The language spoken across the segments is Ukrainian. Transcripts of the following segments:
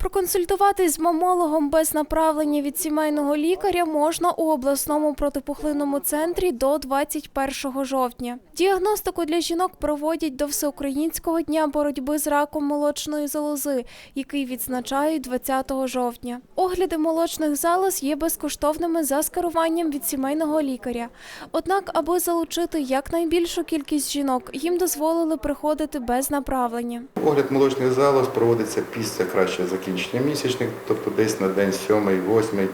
Проконсультуватись з мамологом без направлення від сімейного лікаря можна у обласному протипухлинному центрі до 21 жовтня. Діагностику для жінок проводять до Всеукраїнського дня боротьби з раком молочної залози, який відзначають 20 жовтня. Огляди молочних залоз є безкоштовними за скеруванням від сімейного лікаря. Однак, аби залучити якнайбільшу кількість жінок, їм дозволили приходити без направлення. Огляд молочних залоз проводиться після кращого закінчення місячних, тобто десь на день 7-8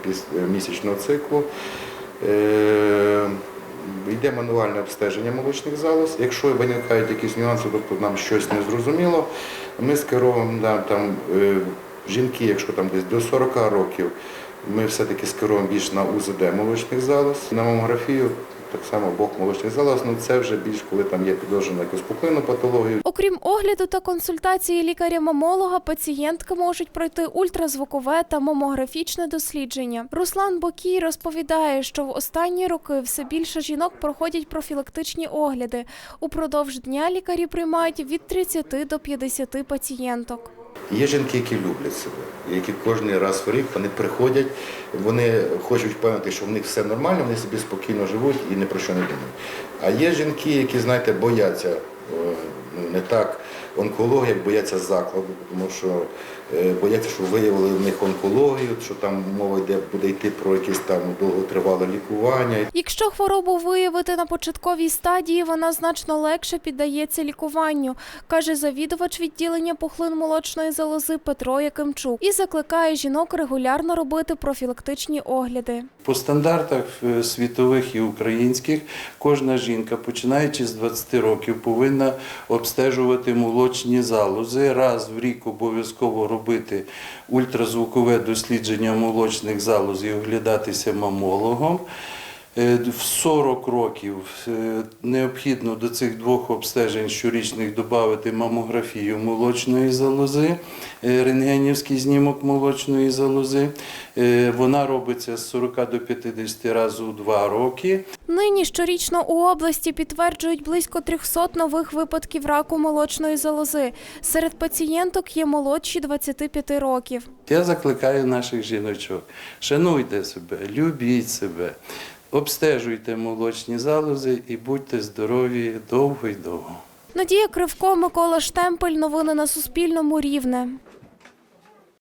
місячного циклу. Е, Йде мануальне обстеження молочних залоз. Якщо виникають якісь нюанси, тобто нам щось не зрозуміло, ми скеровуємо е, жінки, якщо там десь до 40 років, ми все-таки скеруємо більш на УЗД молочних залоз, на мамографію. Так само обох молочних залоз, ну це вже більш коли там є підозрена якусь пухлинну патологію. Окрім огляду та консультації лікаря-мамолога, пацієнтки можуть пройти ультразвукове та мамографічне дослідження. Руслан Бокій розповідає, що в останні роки все більше жінок проходять профілактичні огляди. Упродовж дня лікарі приймають від 30 до 50 пацієнток. Є жінки, які люблять себе, які кожен раз в рік вони приходять, вони хочуть впевнити, що в них все нормально, вони собі спокійно живуть і ні про що не думають. А є жінки, які, знаєте, бояться е, не так онкології, як бояться закладу, тому що е, бояться, що виявили в них онкологію, що там мова йде, буде йти про якесь там довготривале лікування. Якщо хворобу виявити на початковій стадії, вона значно легше піддається лікуванню, каже завідувач відділення пухлин молочної залози Петро Якимчук і закликає жінок регулярно робити профілактичні огляди. По стандартах е, світових і українських кожна жінка, починаючи з 20 років, повинна обстежувати молочні залози. Раз в рік обов'язково робити ультразвукове дослідження молочних залоз і оглядатися мамологом. Е, В 40 років е, необхідно до цих двох обстежень щорічних додати мамографію молочної залози, е, рентгенівський знімок молочної залози. Вона робиться з 40 до 50 разів у 2 роки. Нині щорічно у області підтверджують близько 300 нових випадків раку молочної залози. Серед пацієнток є молодші 25 років. Я закликаю наших жіночок, шануйте себе, любіть себе, обстежуйте молочні залози і будьте здорові довго й довго. Надія Кривко, Микола Штемпель. Новини на Суспільному. Рівне.